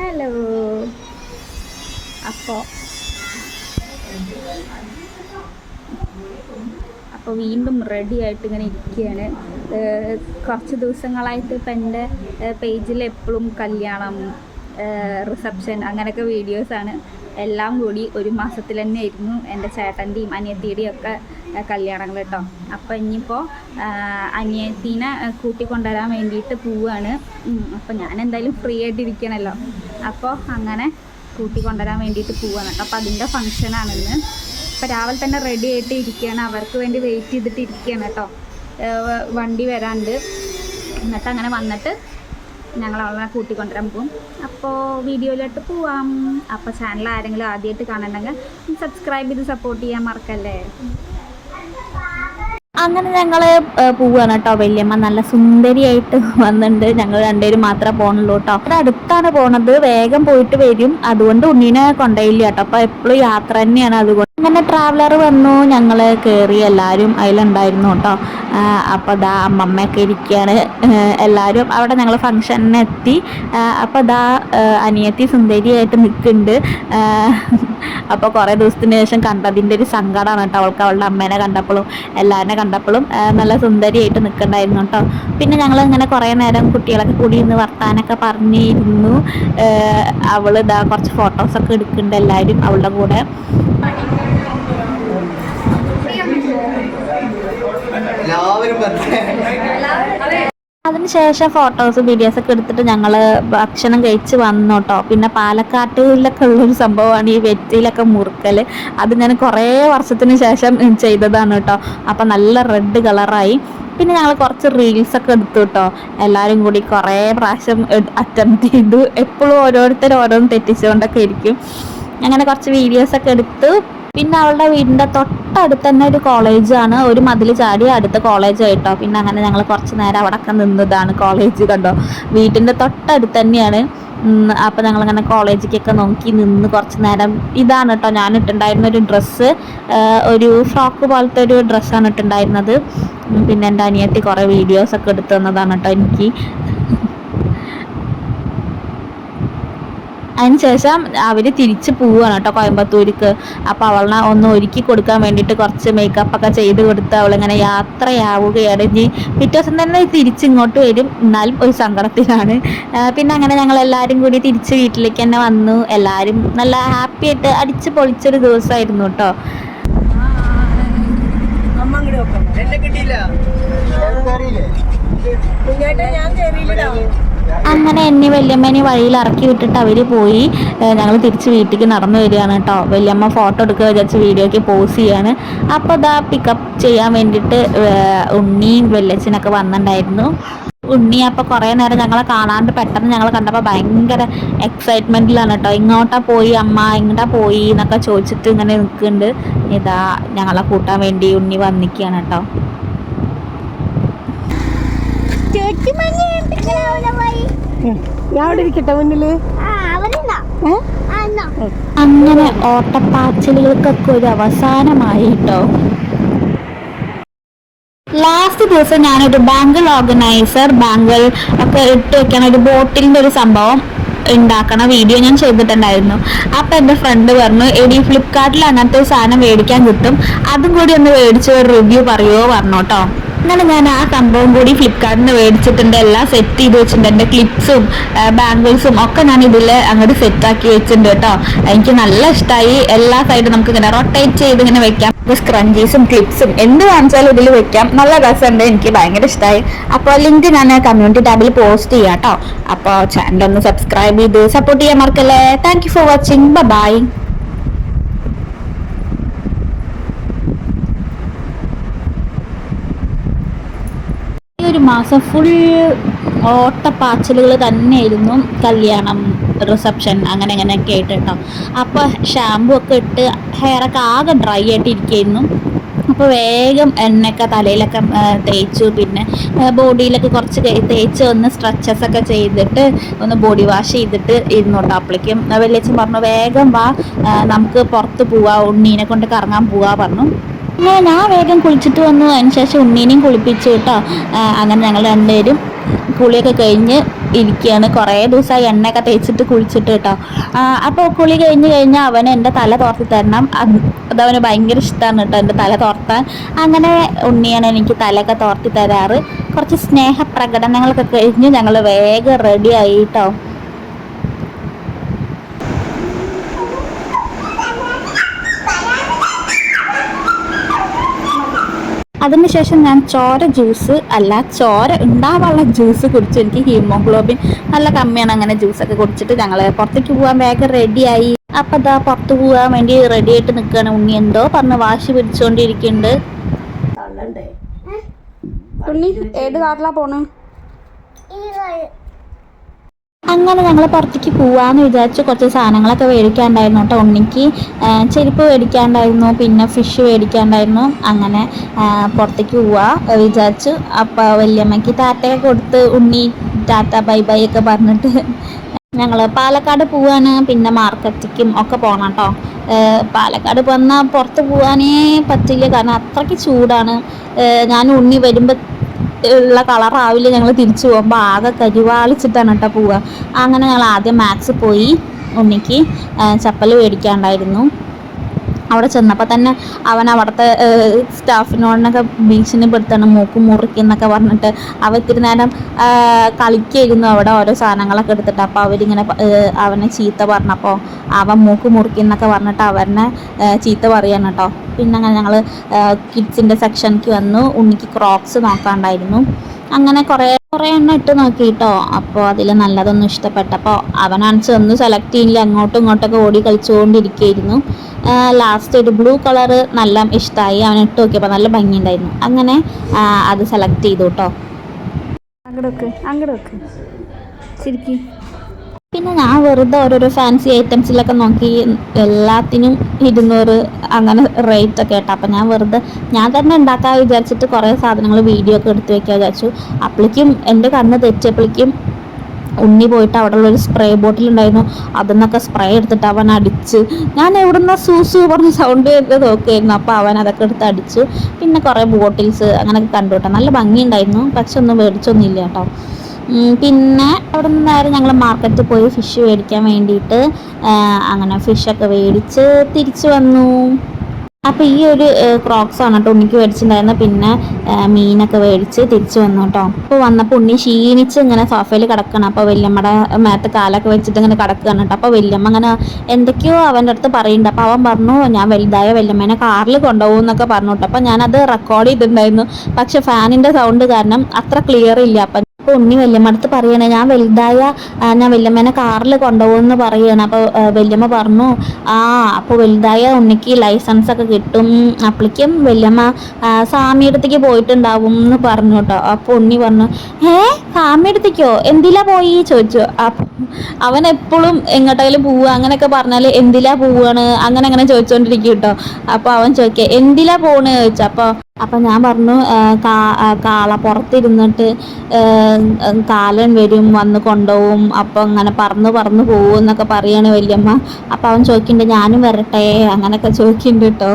Hello അപ്പോൾ അപ്പോൾ വീണ്ടും റെഡി ആയിട്ട് ഇങ്ങനെ ഇരിക്കുകയാണ്. കുറച്ച് ദിവസങ്ങളായിട്ട് ഇപ്പം എന്റെ പേജിൽ എപ്പോഴും കല്യാണം റിസപ്ഷൻ അങ്ങനെയൊക്കെ വീഡിയോസാണ് എല്ലാം കൂടി ഒരു മാസത്തിൽ തന്നെ ആയിരുന്നു എന്റെ ചേട്ടന്റെയും അനിയത്തിയുടെയും ഒക്കെ കല്യാണങ്ങൾ കേട്ടോ. അപ്പോൾ ഇനിയിപ്പോൾ അനിയത്തീനെ കൂട്ടിക്കൊണ്ടുവരാൻ വേണ്ടിയിട്ട് പോവുകയാണ്. അപ്പോൾ ഞാൻ എന്തായാലും ഫ്രീ ആയിട്ട് ഇരിക്കണമല്ലോ അപ്പോൾ അങ്ങനെ കൂട്ടിക്കൊണ്ടുവരാൻ വേണ്ടിയിട്ട് പോവുകയാണ്. കേട്ടോ അപ്പോൾ അതിന്റെ ഫംഗ്ഷനാണെന്ന് ഇപ്പോൾ രാവിലെ തന്നെ റെഡി ആയിട്ട് ഇരിക്കുകയാണ്. അവർക്ക് വേണ്ടി വെയിറ്റ് ചെയ്തിട്ട് ഇരിക്കുകയാണ് കേട്ടോ. വണ്ടി വരാണ്ട്. എന്നിട്ട് അങ്ങനെ വന്നിട്ട് ഞങ്ങൾ അവളെ കൂട്ടിക്കൊണ്ടുവരാൻ പോകും അപ്പോൾ വീഡിയോയിലോട്ട് പോവാം. അപ്പോൾ ചാനൽ ആരെങ്കിലും ആദ്യമായിട്ട് കാണുന്നുണ്ടെങ്കിൽ സബ്സ്ക്രൈബ് ചെയ്ത് സപ്പോർട്ട് ചെയ്യാൻ മറക്കല്ലേ? അങ്ങനെ ഞങ്ങൾ പോവുകയാണ് കേട്ടോ. വല്യമ്മ നല്ല സുന്ദരിയായിട്ട് വന്നിട്ടുണ്ട് ഞങ്ങൾ രണ്ടുപേരും മാത്രമേ പോകണുള്ളൂ കേട്ടോ. അവിടെ അടുത്താണ് പോണത്. വേഗം പോയിട്ട് വരും. അതുകൊണ്ട് ഉണ്ണീനെ കൊണ്ടുപോയില്ല കേട്ടോ. അപ്പോൾ എപ്പോഴും യാത്ര തന്നെയാണ് അതുകൊണ്ട്. അങ്ങനെ ട്രാവലർ വന്നു ഞങ്ങൾ കയറി എല്ലാവരും അതിലുണ്ടായിരുന്നു കേട്ടോ. അപ്പോൾ ദാ അമ്മമ്മയൊക്കെ ഇരിക്കുകയാണ് എല്ലാവരും അവിടെ ഞങ്ങൾ ഫംഗ്ഷനിന് എത്തി അപ്പോൾ ദാ അനിയത്തി സുന്ദരിയായിട്ട് നിൽക്കുന്നുണ്ട്. അപ്പോൾ കുറേ ദിവസത്തിന് ശേഷം കണ്ടതിന്റെ ഒരു സങ്കടമാണ് കേട്ടോ അവൾക്ക് അവളുടെ അമ്മേനെ കണ്ടപ്പോഴും എല്ലാവരെ കണ്ടപ്പോഴും നല്ല സുന്ദരിയായിട്ട് നിൽക്കണ്ടായിരുന്നു കേട്ടോ. പിന്നെ ഞങ്ങൾ ഇങ്ങനെ കുറേ നേരം കുട്ടികളൊക്കെ കൂടി ഇന്ന് വർത്താനൊക്കെ പറഞ്ഞിരുന്നു. അവൾ ഇതാ കുറച്ച് ഫോട്ടോസൊക്കെ എടുക്കുന്നുണ്ട് എല്ലാവരും അവളുടെ കൂടെ എല്ലാവരും വെറുതെ അതിനുശേഷം ഫോട്ടോസ് വീഡിയോസ് ഒക്കെ എടുത്തിട്ട് ഞങ്ങൾ ഭക്ഷണം കഴിച്ച് വന്നു കേട്ടോ പിന്നെ പാലക്കാട്ടിലൊക്കെ ഉള്ളൊരു സംഭവമാണ് ഈ വെറ്റിലൊക്കെ മുറുക്കൽ അത് ഞാൻ കുറേ വർഷത്തിന് ശേഷം ചെയ്തതാണ് കേട്ടോ അപ്പം നല്ല റെഡ് കളറായി പിന്നെ ഞങ്ങൾ കുറച്ച് റീൽസ് ഒക്കെ എടുത്തു കേട്ടോ എല്ലാവരും കൂടി കുറേ പ്രാവശ്യം അറ്റംപ്റ്റ് ചെയ്തു. എപ്പോഴും ഓരോരുത്തർ ഓരോന്ന് തെറ്റിച്ചുകൊണ്ടൊക്കെ ഇരിക്കും. അങ്ങനെ കുറച്ച് വീഡിയോസ് ഒക്കെ എടുത്തു പിന്നെ അവളുടെ വീടിന്റെ തൊട്ടടുത്ത് തന്നെ ഒരു കോളേജാണ് ഒരു മതിൽ ചാടി അടുത്ത കോളേജ് ആയിട്ടോ. പിന്നെ അങ്ങനെ ഞങ്ങൾ കുറച്ച് നേരം അവിടെ ഒക്കെ നിന്നതാണ് കോളേജ് കണ്ടോ. വീട്ടിന്റെ തൊട്ടടുത്ത് തന്നെയാണ്. അപ്പോൾ ഞങ്ങളിങ്ങനെ കോളേജിലേക്കൊക്കെ നോക്കി നിന്ന് കുറച്ച് നേരം ഇതാണ് കേട്ടോ ഞാൻ ഇട്ടുണ്ടായിരുന്ന ഒരു ഡ്രസ്സ് ഒരു ഫ്രോക്ക് പോലത്തെ ഒരു ഡ്രസ്സാണ് ഇട്ടുണ്ടായിരുന്നത് പിന്നെ എന്റെ അനിയത്തി കുറേ വീഡിയോസ് ഒക്കെ എടുത്തു തന്നതാണ് കേട്ടോ എനിക്ക്. അതിനുശേഷം അവർ തിരിച്ച് പോവുകയാണ് കേട്ടോ കോയമ്പത്തൂർക്ക്. അപ്പോൾ അവളെ ഒന്ന് ഒരുക്കി കൊടുക്കാൻ വേണ്ടിയിട്ട് കുറച്ച് മേക്കപ്പ് ഒക്കെ ചെയ്ത് കൊടുത്ത് അവളിങ്ങനെ യാത്രയാവുകയാണ്. ഇനി പിറ്റേ ദിവസം തന്നെ തിരിച്ച് ഇങ്ങോട്ട് വരും. എന്നാലും ഒരു സങ്കടത്തിലാണ്. പിന്നെ അങ്ങനെ ഞങ്ങൾ എല്ലാവരും കൂടി തിരിച്ച് വീട്ടിലേക്ക് തന്നെ വന്നു. എല്ലാവരും നല്ല ഹാപ്പി ആയിട്ട് അടിച്ച് പൊളിച്ചൊരു ദിവസമായിരുന്നു കേട്ടോ. എന്നെ കിട്ടിയില്ല. കയറിയില്ലേ അങ്ങനെ എന്നെ വല്യമ്മേനെ വഴിയിൽ ഇറക്കി വിട്ടിട്ട് അവർ പോയി. ഞങ്ങൾ തിരിച്ച് വീട്ടിലേക്ക് നടന്നു വരികയാണ് കേട്ടോ. വല്യമ്മ ഫോട്ടോ എടുക്കുക വിചാരിച്ച് വീഡിയോക്ക് പോസ് ചെയ്യാണ്. അപ്പോൾ ഇതാ പിക്കപ്പ് ചെയ്യാൻ വേണ്ടിയിട്ട് ഉണ്ണിയും വെല്ലച്ചനൊക്കെ വന്നിട്ടുണ്ടായിരുന്നു. ഉണ്ണി അപ്പോൾ കുറേ നേരം ഞങ്ങളെ കാണാണ്ട് പെട്ടെന്ന് ഞങ്ങൾ കണ്ടപ്പോൾ ഭയങ്കര എക്സൈറ്റ്മെന്റിലാണ് കേട്ടോ. ഇങ്ങോട്ടാ പോയി അമ്മ ഇങ്ങോട്ടാ പോയി എന്നൊക്കെ ചോദിച്ചിട്ട് ഇങ്ങനെ നിൽക്കുന്നുണ്ട്. ഇതാ ഞങ്ങളെ കൂട്ടാൻ വേണ്ടി ഉണ്ണി വന്നിക്കുകയാണ് കേട്ടോ. ഞാൻ അവിടെ ഇരിക്കട്ടെ മുന്നിൽ. ഏ? അങ്ങനെ ഓട്ടപ്പാച്ചിലുകൾക്കൊക്കെ ഒരു അവസാനമായി കേട്ടോ ലാസ്റ്റ് ദിവസം ഞാനൊരു ബാങ്കിൾ ഓർഗനൈസർ ബാങ്കിൾ ഒക്കെ ഇട്ട് വെക്കാൻ ഒരു ബോട്ടിലിന്റെ ഒരു സംഭവം ഉണ്ടാക്കണ വീഡിയോ ഞാൻ ചെയ്തിട്ടുണ്ടായിരുന്നു. അപ്പൊ എന്റെ ഫ്രണ്ട് പറഞ്ഞു എടി ഫ്ലിപ്കാർട്ടിൽ അങ്ങനത്തെ ഒരു സാധനം മേടിക്കാൻ കിട്ടും. അതും കൂടി ഒന്ന് മേടിച്ച് ഒരു റിവ്യൂ പറയുമോ പറഞ്ഞു കേട്ടോ അങ്ങനെ ഞാൻ ആ സംഭവം കൂടി ഫ്ലിപ്കാർട്ടിൽ നിന്ന് മേടിച്ചിട്ടുണ്ട്. എല്ലാം സെറ്റ് ചെയ്ത് വെച്ചിട്ടുണ്ട്. എന്റെ ക്ലിപ്സും ബാംഗിൾസും ഒക്കെ ഞാൻ ഇതിൽ അങ്ങോട്ട് സെറ്റ് ആക്കി വെച്ചിട്ടുണ്ട് കേട്ടോ. എനിക്ക് നല്ല ഇഷ്ടമായി എല്ലാ സൈഡും നമുക്ക് ഇങ്ങനെ റൊട്ടേറ്റ് ചെയ്ത് ഇങ്ങനെ വെക്കാം. സ്ക്രഞ്ചീസും ക്ലിപ്സും എന്ത് കാണിച്ചാലും ഇതിൽ വെക്കാം. നല്ല രസമുണ്ട്. എനിക്ക് ഭയങ്കര ഇഷ്ടമായി അപ്പോൾ ലിങ്ക് ഞാൻ കമ്മ്യൂണിറ്റി ടാബിൽ പോസ്റ്റ് ചെയ്യാം കേട്ടോ. അപ്പോൾ ചാനൽ ഒന്ന് സബ്സ്ക്രൈബ് ചെയ്ത് സപ്പോർട്ട് ചെയ്യാൻ മറക്കല്ലേ. താങ്ക് ഫോർ വാച്ചിങ് ബൈ ഈ ഒരു മാസം ഫുൾ ഓട്ടപ്പാച്ചിലുകൾ തന്നെയായിരുന്നു കല്യാണം റിസപ്ഷൻ അങ്ങനെ അങ്ങനെയൊക്കെ ആയിട്ട് കേട്ടോ അപ്പോൾ ഷാമ്പു ഒക്കെ ഇട്ട് ഹെയറൊക്കെ ആകെ ഡ്രൈ ആയിട്ട് ഇരിക്കുകയായിരുന്നു അപ്പോൾ വേഗം എണ്ണയൊക്കെ തലയിലൊക്കെ തേച്ചു. പിന്നെ ബോഡിയിലൊക്കെ കുറച്ച് തേച്ച് ഒന്ന് സ്ട്രെച്ചസ് ഒക്കെ ചെയ്തിട്ട് ഒന്ന് ബോഡി വാഷ് ചെയ്തിട്ട് ഇരുന്നു കേട്ടോ അപ്പോഴേക്കും വലിയച്ഛൻ പറഞ്ഞു വേഗം വാ നമുക്ക് പുറത്ത് പോവാ ഉണ്ണീനെ കൊണ്ട് കറങ്ങാൻ പോവാ പറഞ്ഞു. അങ്ങനെ ഞാൻ വേഗം കുളിച്ചിട്ട് വന്നു. അതിന് ശേഷം ഉണ്ണീനെയും കുളിപ്പിച്ചു കേട്ടോ. അങ്ങനെ ഞങ്ങൾ രണ്ടുപേരും കുളിയൊക്കെ കഴിഞ്ഞ് ഇരിക്കുകയാണ്. കുറേ ദിവസമായി എണ്ണയൊക്കെ തേച്ചിട്ട് കുളിച്ചിട്ട് കേട്ടോ. അപ്പോൾ കുളി കഴിഞ്ഞ് കഴിഞ്ഞാൽ അവന് എന്റെ തല തോർത്തി തരണം. അത് അതവന് ഭയങ്കര ഇഷ്ടമാണ് കേട്ടോ എന്റെ തല തോർത്താൻ. അങ്ങനെ ഉണ്ണിയാണ് എനിക്ക് തലയൊക്കെ തോർത്തി തരാറ്. കുറച്ച് സ്നേഹപ്രകടനങ്ങളൊക്കെ കഴിഞ്ഞ് ഞങ്ങൾ വേഗം റെഡി ആയി കേട്ടോ. അതിനുശേഷം ഞാൻ ചോര ജ്യൂസ് അല്ല ചോര ഉണ്ടാവാനുള്ള ജ്യൂസ് കുടിച്ചു. എനിക്ക് ഹീമോഗ്ലോബിൻ നല്ല കമ്മിയാണ്. അങ്ങനെ ജ്യൂസൊക്കെ കുടിച്ചിട്ട് ഞങ്ങൾ പുറത്തേക്ക് പോകാൻ വേഗം റെഡിയായി അപ്പം അതാ പുറത്ത് പോകാൻ വേണ്ടി റെഡി ആയിട്ട് നിൽക്കുകയാണ് ഉണ്ണി എന്തോ പറഞ്ഞ് വാശി പിടിച്ചുകൊണ്ടിരിക്കുന്നുണ്ട് ഉണ്ണി ഏത് കാട്ടിലാ പോണ്? അങ്ങനെ ഞങ്ങൾ പുറത്തേക്ക് പോവാന്ന് വിചാരിച്ചു കുറച്ച് സാധനങ്ങളൊക്കെ മേടിക്കാണ്ടായിരുന്നു കേട്ടോ ഉണ്ണിക്ക്. ചെരുപ്പ് മേടിക്കാണ്ടായിരുന്നു പിന്നെ ഫിഷ് മേടിക്കാണ്ടായിരുന്നു. അങ്ങനെ പുറത്തേക്ക് പോവാ വിചാരിച്ചു. അപ്പോൾ വല്യമ്മയ്ക്ക് ടാറ്റയൊക്കെ കൊടുത്ത് ഉണ്ണി ടാറ്റ ബൈ ബൈ ഒക്കെ പറഞ്ഞിട്ട് ഞങ്ങൾ പാലക്കാട് പോവാണ്. പിന്നെ മാർക്കറ്റിക്കും ഒക്കെ പോകണം കേട്ടോ. പാലക്കാട് വന്നാൽ പുറത്ത് പോകാനേ പറ്റില്ല. കാരണം അത്രയ്ക്ക് ചൂടാണ്. ഞാൻ ഉണ്ണി വരുമ്പോൾ ഉള്ള കളറാവില്ല ഞങ്ങൾ തിരിച്ചു പോകുമ്പോൾ ആകെ കരിവാളിച്ചിട്ടാണ് കേട്ടോ പോവുക അങ്ങനെ ഞങ്ങൾ ആദ്യം മാക്സ് പോയി. ഉണ്ണിക്ക് ചപ്പൽ മേടിക്കാണ്ടായിരുന്നു. അവിടെ ചെന്നപ്പോൾ തന്നെ അവൻ അവിടുത്തെ സ്റ്റാഫിനോടനൊക്കെ ഭീഷണിപ്പെടുത്താണ് മൂക്ക് മുറിക്കുന്നൊക്കെ പറഞ്ഞിട്ട് അവ ഇത്തിരി നേരം കളിക്കായിരുന്നു അവിടെ ഓരോ സാധനങ്ങളൊക്കെ എടുത്തിട്ട്. അപ്പോൾ അവരിങ്ങനെ അവനെ ചീത്ത പറഞ്ഞപ്പോൾ അവൻ മൂക്ക് മുറിക്കുന്നൊക്കെ പറഞ്ഞിട്ട് അവനെ ചീത്ത പറയാണ് കേട്ടോ. പിന്നെ അങ്ങനെ ഞങ്ങൾ കിഡ്സിന്റെ സെക്ഷനിക്ക് വന്നു. ഉണ്ണിക്ക് ക്രോക്സ് നോക്കാണ്ടായിരുന്നു. അങ്ങനെ കുറേ കുറേ എണ്ണം ഇട്ട് നോക്കി കേട്ടോ. അപ്പോൾ അതിൽ നല്ലതൊന്നും ഇഷ്ടപ്പെട്ടപ്പോൾ അവനാണിച്ച് ഒന്ന് സെലക്ട് ചെയ്യില്ല അങ്ങോട്ടും ഇങ്ങോട്ടൊക്കെ ഓടി കളിച്ചുകൊണ്ടിരിക്കുകയായിരുന്നു ലാസ്റ്റ് ഒരു ബ്ലൂ കളർ നല്ല ഇഷ്ടമായി അവൻ ഇട്ട് നോക്കിയപ്പോൾ നല്ല ഭംഗിയുണ്ടായിരുന്നു. അങ്ങനെ അത് സെലക്ട് ചെയ്തു കേട്ടോ അങ്ങോട്ട് വെക്ക് അങ്ങോട്ട് വെക്ക് ശരിക്കും. പിന്നെ ഞാൻ വെറുതെ ഓരോരോ ഫാൻസി ഐറ്റംസിലൊക്കെ നോക്കി എല്ലാത്തിനും ഇരുന്നൂറ് അങ്ങനെ റേറ്റ് ഒക്കെ കേട്ടോ. അപ്പം ഞാൻ വെറുതെ ഞാൻ തന്നെ ഉണ്ടാക്കാൻ വിചാരിച്ചിട്ട് കുറേ സാധനങ്ങൾ വീഡിയോ ഒക്കെ എടുത്ത് വെക്കാൻ വിചാരിച്ചു. അപ്പോഴേക്കും എന്റെ കണ്ണ് തെറ്റിയപ്പോഴേക്കും ഉണ്ണി പോയിട്ട് അവിടെ ഒരു സ്പ്രേ ബോട്ടിൽ ഉണ്ടായിരുന്നു. അതിന്നൊക്കെ സ്പ്രേ എടുത്തിട്ട് അവൻ അടിച്ച്. ഞാൻ എവിടുന്ന സൂസു പറഞ്ഞ സൗണ്ട് വരുന്നത് നോക്കിയായിരുന്നു. അപ്പോൾ അവൻ അതൊക്കെ എടുത്ത് അടിച്ചു. പിന്നെ കുറേ ബോട്ടിൽസ് അങ്ങനെയൊക്കെ കണ്ടു കേട്ടോ. നല്ല ഭംഗിയുണ്ടായിരുന്നു. പക്ഷെ ഒന്നും മേടിച്ചൊന്നുമില്ല കേട്ടോ. പിന്നെ അവിടെ നിന്ന് നേരെ ഞങ്ങൾ മാർക്കറ്റിൽ പോയി ഫിഷ് മേടിക്കാൻ വേണ്ടിയിട്ട് അങ്ങനെ ഫിഷൊക്കെ മേടിച്ച് തിരിച്ചു വന്നു. അപ്പോൾ ഈ ഒരു ക്രോക്സ് ആണ് കേട്ടോ ഉണ്ണിക്ക് മേടിച്ചിട്ടുണ്ടായിരുന്നത്. പിന്നെ മീനൊക്കെ മേടിച്ച് തിരിച്ചു വന്നു കേട്ടോ. അപ്പോൾ വന്നപ്പോൾ ഉണ്ണി ക്ഷീണിച്ച് ഇങ്ങനെ സോഫയിൽ കിടക്കണം. അപ്പോൾ വല്യമ്മയുടെ മേത്ത് കാലൊക്കെ വെച്ചിട്ട് ഇങ്ങനെ കിടക്കുകയാണ് കേട്ടോ. അപ്പോൾ വല്യമ്മ അങ്ങനെ എന്തൊക്കെയോ അവന്റെ അടുത്ത് പറയുന്നുണ്ട്. അപ്പോൾ അവൻ പറഞ്ഞു ഞാൻ വലുതായ വല്യമ്മേനെ കാറിൽ കൊണ്ടുപോകും എന്നൊക്കെ പറഞ്ഞു കേട്ടോ. അപ്പോൾ ഞാനത് റെക്കോർഡ് ചെയ്തിട്ടുണ്ടായിരുന്നു. പക്ഷെ ഫാനിന്റെ സൗണ്ട് കാരണം അത്ര ക്ലിയർ ഇല്ല. അപ്പം അപ്പോൾ ഉണ്ണി വല്യമ്മ അടുത്ത് പറയണേ ഞാൻ വലുതായ ഞാൻ വല്യമ്മേനെ കാറിൽ കൊണ്ടുപോകുമെന്ന് പറയണം. അപ്പോൾ വല്യമ്മ പറഞ്ഞു ആ അപ്പോൾ വലുതായ ഉണ്ണിക്ക് ലൈസൻസ് ഒക്കെ കിട്ടും. അപ്പോഴേക്കും വല്യമ്മ ആ, സാമിയുടെ അടുത്തേക്ക് പോയിട്ടുണ്ടാവും എന്ന് പറഞ്ഞു കേട്ടോ. അപ്പോൾ ഉണ്ണി പറഞ്ഞു ഏ സാമിയടുത്തേക്കോ എന്തിലാ പോയി? ചോദിച്ചു. അവൻ എപ്പോഴും എങ്ങോട്ടെങ്കിലും പോവുക അങ്ങനെയൊക്കെ പറഞ്ഞാൽ എന്തിലാ പോവുകയാണ് അങ്ങനെ അങ്ങനെ ചോദിച്ചുകൊണ്ടിരിക്കും കേട്ടോ. അപ്പോൾ അവൻ ചോദിക്കുക എന്തിലാ പോണ്? ചോദിച്ചു. അപ്പോൾ അപ്പം ഞാൻ പറഞ്ഞു കാള പുറത്തിരുന്നിട്ട് കാലൻ വരും വന്ന് കൊണ്ടുപോവും അപ്പോൾ അങ്ങനെ പറന്ന് പറന്ന് പോകും എന്നൊക്കെ പറയാണ് വല്യമ്മ. അപ്പോൾ അവൻ ചോദിക്കുന്നുണ്ട് ഞാനും വരട്ടെ? അങ്ങനെയൊക്കെ ചോദിക്കുന്നുണ്ട് കേട്ടോ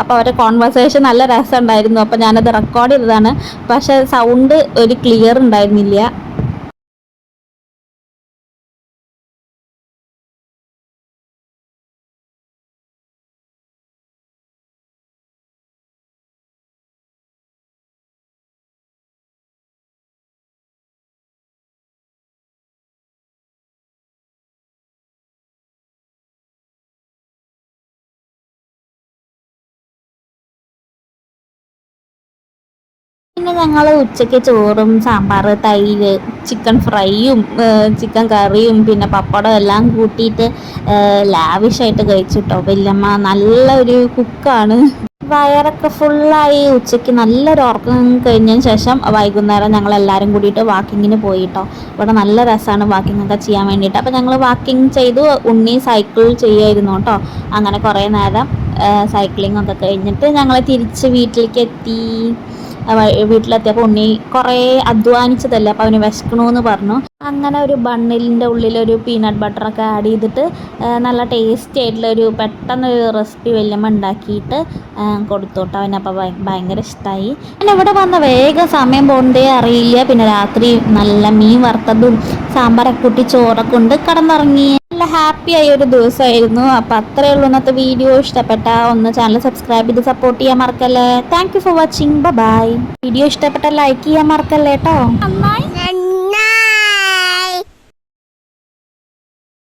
അപ്പോൾ അവരുടെ കോൺവെർസേഷൻ നല്ല രസമുണ്ടായിരുന്നു. അപ്പോൾ ഞാനത് റെക്കോർഡ് ചെയ്തതാണ്. പക്ഷേ സൗണ്ട് ഒരു ക്ലിയർ ഉണ്ടായിരുന്നില്ല. പിന്നെ ഞങ്ങൾ ഉച്ചയ്ക്ക് ചോറും സാമ്പാർ തൈര് ചിക്കൻ ഫ്രൈയും ചിക്കൻ കറിയും പിന്നെ പപ്പടം എല്ലാം കൂട്ടിയിട്ട് ലാവിഷായിട്ട് കഴിച്ചു കേട്ടോ വല്യമ്മ. നല്ലൊരു കുക്കാണ്. വയറൊക്കെ ഫുള്ളായി ഉച്ചയ്ക്ക് നല്ലൊരു ഉറക്കം കഴിഞ്ഞതിന് ശേഷം വൈകുന്നേരം ഞങ്ങൾ എല്ലാവരും കൂടിയിട്ട് വാക്കിങ്ങിന് പോയി ഇവിടെ നല്ല രസമാണ് വാക്കിംഗ് ഒക്കെ ചെയ്യാൻ വേണ്ടിയിട്ട്. അപ്പോൾ ഞങ്ങൾ വാക്കിംഗ് ചെയ്തു ഉണ്ണി സൈക്കിൾ ചെയ്യുമായിരുന്നു കേട്ടോ. അങ്ങനെ കുറേ നേരം സൈക്ലിംഗ് ഒക്കെ കഴിഞ്ഞിട്ട് ഞങ്ങൾ തിരിച്ച് വീട്ടിലേക്ക് എത്തി. വീട്ടിലെത്തിയപ്പോൾ ഉണ്ണി കുറേ അധ്വാനിച്ചതല്ലേ അപ്പോൾ അവന് വിശക്കണമെന്ന് പറഞ്ഞു. അങ്ങനെ ഒരു ബണ്ണിലിന്റെ ഉള്ളിൽ ഒരു പീനട്ട് ബട്ടറൊക്കെ ആഡ് ചെയ്തിട്ട് നല്ല ടേസ്റ്റി ആയിട്ടുള്ള ഒരു പെട്ടെന്ന് ഒരു റെസിപ്പി വല്യമ്മ ഉണ്ടാക്കിയിട്ട് കൊടുത്തോട്ടോ അവനപ്പോൾ ഭയങ്കര ഇഷ്ടമായി പിന്നെ ഇവിടെ വന്ന വേഗം സമയം പോകുന്നതേ അറിയില്ല. പിന്നെ രാത്രി നല്ല മീൻ വറുത്തതും സാമ്പാറൊക്കെ കൂട്ടി ചോറൊക്കെ ഉണ്ട്. കിടന്നുറങ്ങി നല്ല ഹാപ്പി ആയ ഒരു ദിവസമായിരുന്നു. അപ്പം അത്രയേ ഉള്ളൂ ഇന്നത്തെ വീഡിയോ ഇഷ്ടപ്പെട്ട ഒന്ന് ചാനൽ സബ്സ്ക്രൈബ് ചെയ്ത് സപ്പോർട്ട് ചെയ്യാൻ മറക്കല്ലേ. Thank for watching bye video ഇഷ്ടപ്പെട്ട ലൈക്ക് ചെയ്യാൻ മറക്കല്ലേ കേട്ടോ നന്നായി